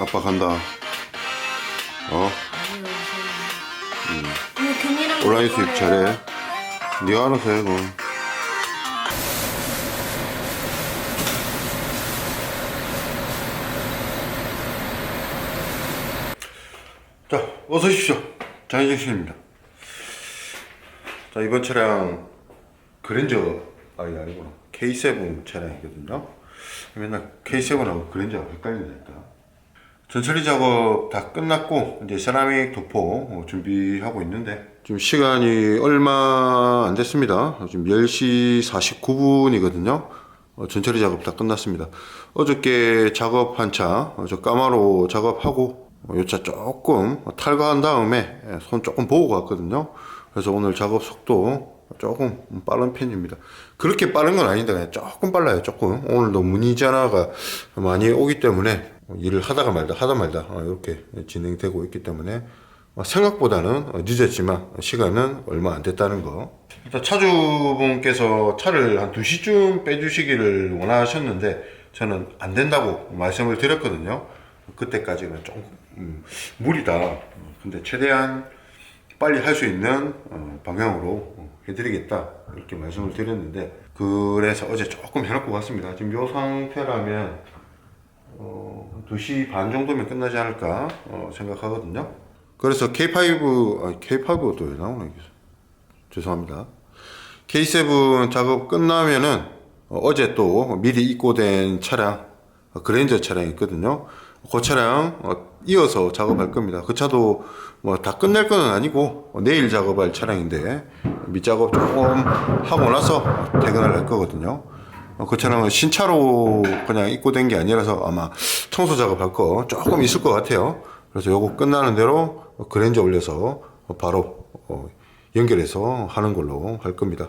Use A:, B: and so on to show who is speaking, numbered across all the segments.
A: 아빠 간다. 어?
B: 균이랑
A: 온라인 수입 잘해. 네가 알아서 해, 그럼. 자, 어서 오십시오. 장희정씨입니다. 자, 이번 차량 그랜저, 아니, 아니구나. K7 차량이거든요. 맨날 K7하고 그랜저가 헷갈린다니까. 전처리 작업 다 끝났고 이제 세라믹 도포 어, 준비하고 있는데 지금 시간이 얼마 안 됐습니다. 지금 10시 49분이거든요. 전처리 작업 다 끝났습니다. 어저께 작업한 차, 어, 저 까마로 작업하고 이차 조금 탈거한 다음에 예, 손 조금 보고 갔거든요. 그래서 오늘 작업 속도 조금 빠른 편입니다. 그렇게 빠른 건 아닌데 그냥 조금 빨라요. 조금 오늘도 문의 전화가 많이 오기 때문에 일을 하다가 말다 하다 말다 어, 이렇게 진행되고 있기 때문에 어, 생각보다는 어, 늦었지만 시간은 얼마 안 됐다는 거. 일단 차주분께서 차를 한 2시쯤 빼주시기를 원하셨는데 저는 안 된다고 말씀을 드렸거든요. 그때까지는 조금 음, 무리다. 근데 최대한 빨리 할 수 있는 어, 방향으로 어, 해드리겠다 이렇게 말씀을 드렸는데 그래서 어제 조금 해놓고 갔습니다. 지금 이 상태라면 어, 2시 반 정도면 끝나지 않을까 어, 생각하거든요. 그래서 K5, 아, K5가 또왜 이게 죄송합니다. K7 작업 끝나면은 어, 어제 또 미리 입고된 차량 어, 그랜저 차량이 있거든요. 그 차량 어, 이어서 작업할 겁니다. 그 차도 뭐 다 끝낼 건 아니고 어, 내일 작업할 차량인데 밑작업 조금 하고 나서 퇴근을 할 거거든요. 어, 그 차량은 신차로 그냥 입고 된 게 아니라서 아마 청소 작업할 거 조금 있을 것 같아요. 그래서 요거 끝나는 대로 어, 그랜저 올려서 어, 바로 어, 연결해서 하는 걸로 할 겁니다.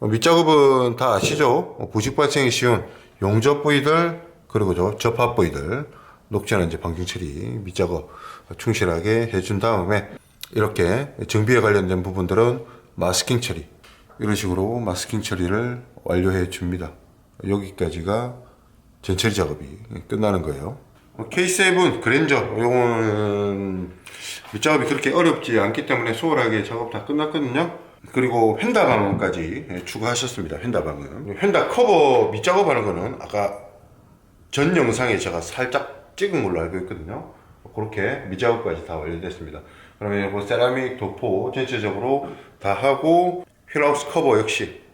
A: 어, 밑작업은 다 아시죠? 어, 부식 발생이 쉬운 용접 부위들 그리고 저 접합 부위들 녹지나 이제 방진 처리 밑작업 충실하게 해준 다음에 이렇게 정비에 관련된 부분들은 마스킹 처리 이런 식으로 마스킹 처리를 완료해 줍니다. 여기까지가 전처리 작업이 끝나는 거예요. 어, K7 그랜저 요거는 밑작업이 그렇게 어렵지 않기 때문에 수월하게 작업 다 끝났거든요. 그리고 휀다 방음까지 예, 추가하셨습니다. 휀다 방음. 휀다 커버 밑작업 하는 거는 아까 전 영상에 제가 살짝 찍은 걸로 알고 있거든요. 그렇게 미작업까지 다 완료됐습니다. 그러면 이거 세라믹 도포 전체적으로 다 하고 휠하우스 커버 역시 어,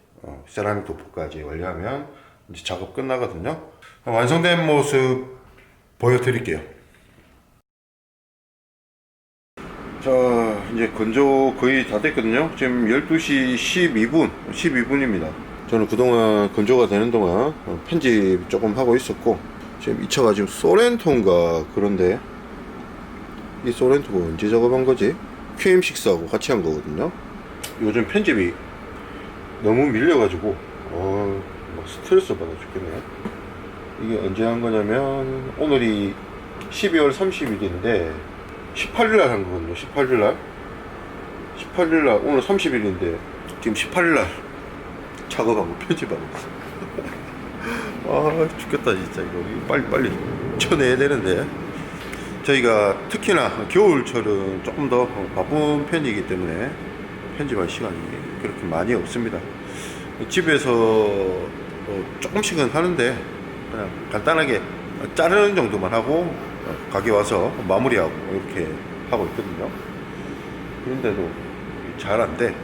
A: 세라믹 도포까지 완료하면 이제 작업 끝나거든요. 완성된 모습 보여드릴게요. 자, 이제 건조 거의 다 됐거든요. 지금 12시 12분, 12분입니다. 저는 그동안 건조가 되는 동안 어, 편집 조금 하고 있었고, 지금 이 차가 지금 소렌토인가 그런데, 이 소렌토가 언제 작업한 거지? QM6하고 같이 한 거거든요. 요즘 편집이 너무 밀려가지고, 어, 막 스트레스 받아 죽겠네. 이게 언제 한 거냐면, 오늘이 12월 30일인데, 18일날 한 거거든요. 18일날. 18일날, 오늘 30일인데, 지금 18일날 작업하고 편집하고 있어. 아, 죽겠다, 진짜. 이거 빨리, 빨리 쳐내야 되는데. 저희가 특히나 겨울철은 조금 더 바쁜 편이기 때문에 편집할 시간이 그렇게 많이 없습니다. 집에서 어, 조금씩은 하는데, 그냥 간단하게 자르는 정도만 하고, 어, 가게 와서 마무리하고 이렇게 하고 있거든요. 그런데도 잘 안 돼.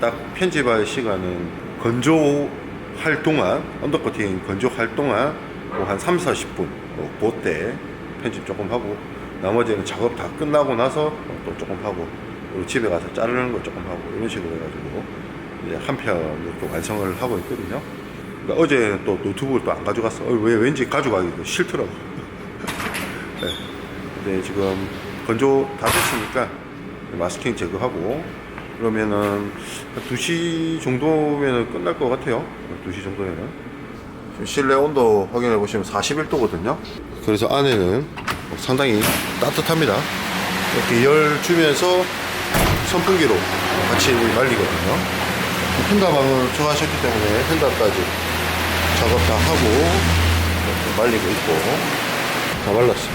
A: 딱 편집할 시간은 건조할 동안, 언더커팅 건조할 동안 뭐한 3, 40분, 뭐 그때 편집 조금 하고, 나머지는 작업 다 끝나고 나서 또 조금 하고, 집에 가서 자르는 거 조금 하고, 이런 식으로 해가지고, 한 편을 또 완성을 하고 있거든요. 그러니까 어제 또 노트북을 또 안 가져갔어. 어, 왜 왠지 가져가기도 싫더라고. 네. 근데 지금 건조 다 됐으니까 마스킹 제거하고 그러면은 한 2시 정도면은 끝날 것 같아요. 2시 정도면은. 지금 실내 온도 확인해 보시면 41도거든요. 그래서 안에는 상당히 따뜻합니다. 이렇게 열 주면서 선풍기로 같이 말리거든요. 펜다방을 좋아하셨기 때문에 펜다까지 작업 다 하고 이렇게 말리고 있고 다 발랐어.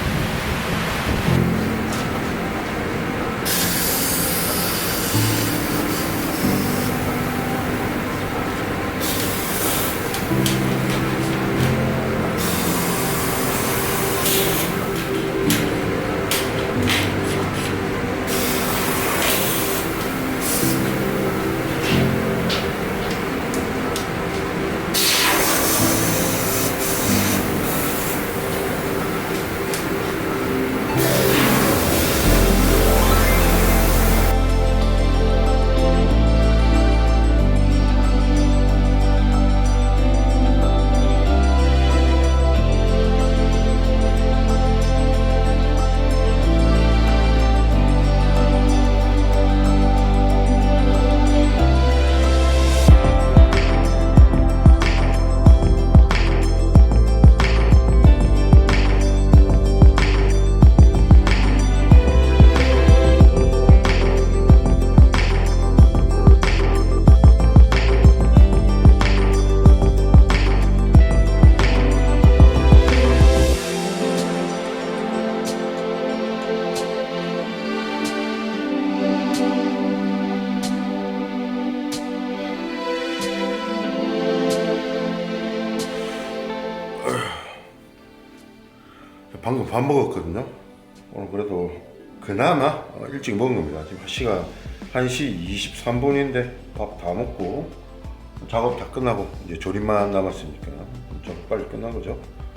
A: 방금 밥 먹었거든요. 오늘 그래도 그나마 어, 일찍 먹은 겁니다. 지금 시간 1시 23분인데 밥 다 먹고 작업 다 끝나고 이제 조립만 남았으니까 좀 빨리 끝난 거죠.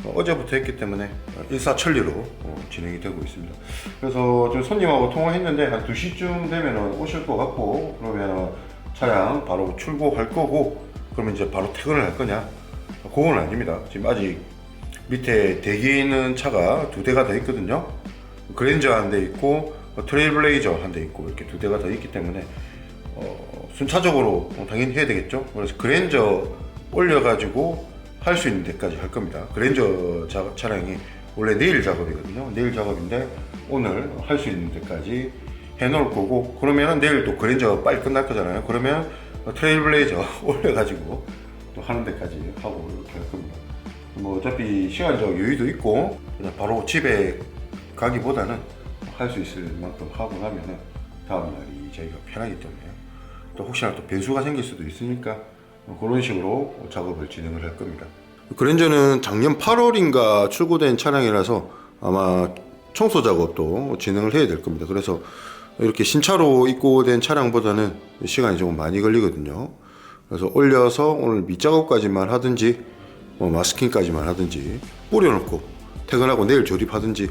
A: 어, 어제부터 했기 때문에 일사천리로 어, 진행이 되고 있습니다. 그래서 지금 손님하고 통화했는데 한 2시쯤 되면 오실 것 같고 그러면 차량 바로 출고할 거고 그러면 이제 바로 퇴근을 할 거냐? 그건 아닙니다. 지금 아직 밑에 대기에 있는 차가 두 대가 더 있거든요. 그랜저 한 대 있고 트레일블레이저 한 대 있고 이렇게 두 대가 더 있기 때문에 어, 순차적으로 당연히 해야 되겠죠. 그래서 그랜저 올려가지고 할 수 있는 데까지 할 겁니다. 그랜저 자- 차량이 원래 내일 작업이거든요. 내일 작업인데 오늘 할 수 있는 데까지 해놓을 거고 그러면은 내일 또 그랜저 빨리 끝날 거잖아요. 그러면 트레일블레이저 올려가지고 또 하는 데까지 하고 이렇게 할 겁니다. 뭐 어차피 시간적 여유도 있고 그냥 바로 집에 가기보다는 할 수 있을 만큼 하고 나면은 다음 날이 저희가 편하기 때문에 또 혹시나 또 변수가 생길 수도 있으니까 그런 식으로 작업을 진행을 할 겁니다. 그랜저는 작년 8월인가 출고된 차량이라서 아마 청소 작업도 진행을 해야 될 겁니다. 그래서 이렇게 신차로 입고된 차량보다는 시간이 조금 많이 걸리거든요. 그래서 올려서 오늘 밑작업까지만 하든지 뭐 마스킹까지만 하든지 뿌려놓고 퇴근하고 내일 조립하든지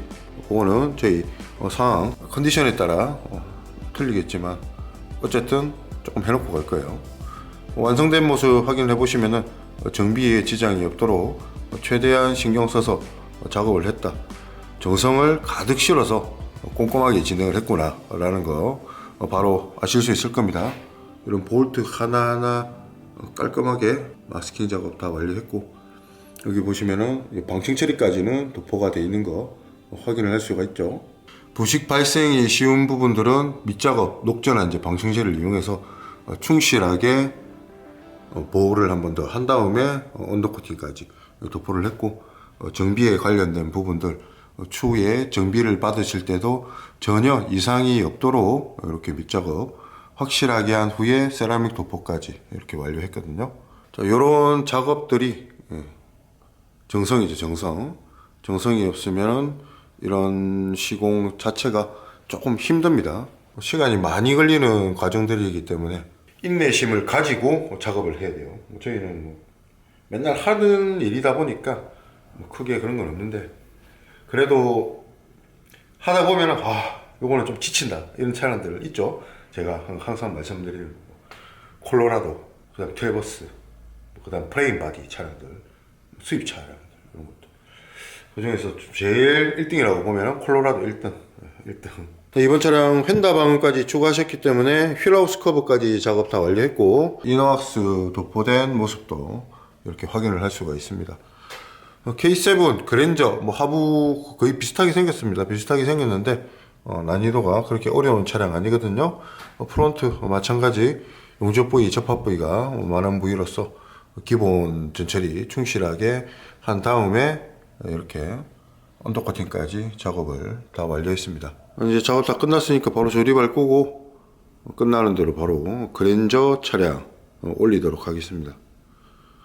A: 그거는 저희 어, 상황 컨디션에 따라 어, 틀리겠지만 어쨌든 조금 해놓고 갈 거예요. 완성된 모습 확인해 보시면은 어, 정비에 지장이 없도록 어, 최대한 신경 써서 어, 작업을 했다. 정성을 가득 실어서 꼼꼼하게 진행을 했구나라는 거 어, 바로 아실 수 있을 겁니다. 이런 볼트 하나하나 어, 깔끔하게 마스킹 작업 다 완료했고 여기 보시면은 이 방충 처리까지는 도포가 되어 있는 거 확인을 할 수가 있죠. 부식 발생이 쉬운 부분들은 밑작업, 녹전한 이제 방충제를 이용해서 어, 충실하게 어, 보호를 한 번 더 한 다음에 어, 언더코팅까지 도포를 했고 어, 정비에 관련된 부분들 어, 추후에 정비를 받으실 때도 전혀 이상이 없도록 이렇게 밑작업 확실하게 한 후에 세라믹 도포까지 이렇게 완료했거든요. 자, 이런 작업들이 예, 정성이죠, 정성. 정성이 없으면 이런 시공 자체가 조금 힘듭니다. 시간이 많이 걸리는 과정들이기 때문에 인내심을 가지고 작업을 해야 돼요. 뭐 저희는 뭐 맨날 하는 일이다 보니까 뭐 크게 그런 건 없는데 그래도 하다 보면은 아 요거는 좀 지친다 이런 차량들 있죠. 제가 항- 항상 말씀드리는 뭐 콜로라도 그다음 트레버스 그다음 프레임 바디 차량들 수입 차량들 이런 것도. 그 중에서 제일 1등이라고 보면 콜로라도 1등 1등. 이번 차량 휀다 방음까지 추가하셨기 때문에 휠하우스 커버까지 작업 다 완료했고 이너왁스 도포된 모습도 이렇게 확인을 할 수가 있습니다. 어, K7 그랜저 뭐 하부 거의 비슷하게 생겼습니다. 비슷하게 생겼는데 어, 난이도가 그렇게 어려운 차량 아니거든요. 어, 프론트 어, 마찬가지 용접 부위 접합 부위가 어, 많은 부위로서 기본 전처리 충실하게 한 다음에 이렇게 언더 커팅까지 작업을 다 완료했습니다. 이제 작업 다 끝났으니까 바로 조립할 거고 끝나는 대로 바로 그랜저 차량 어, 올리도록 하겠습니다.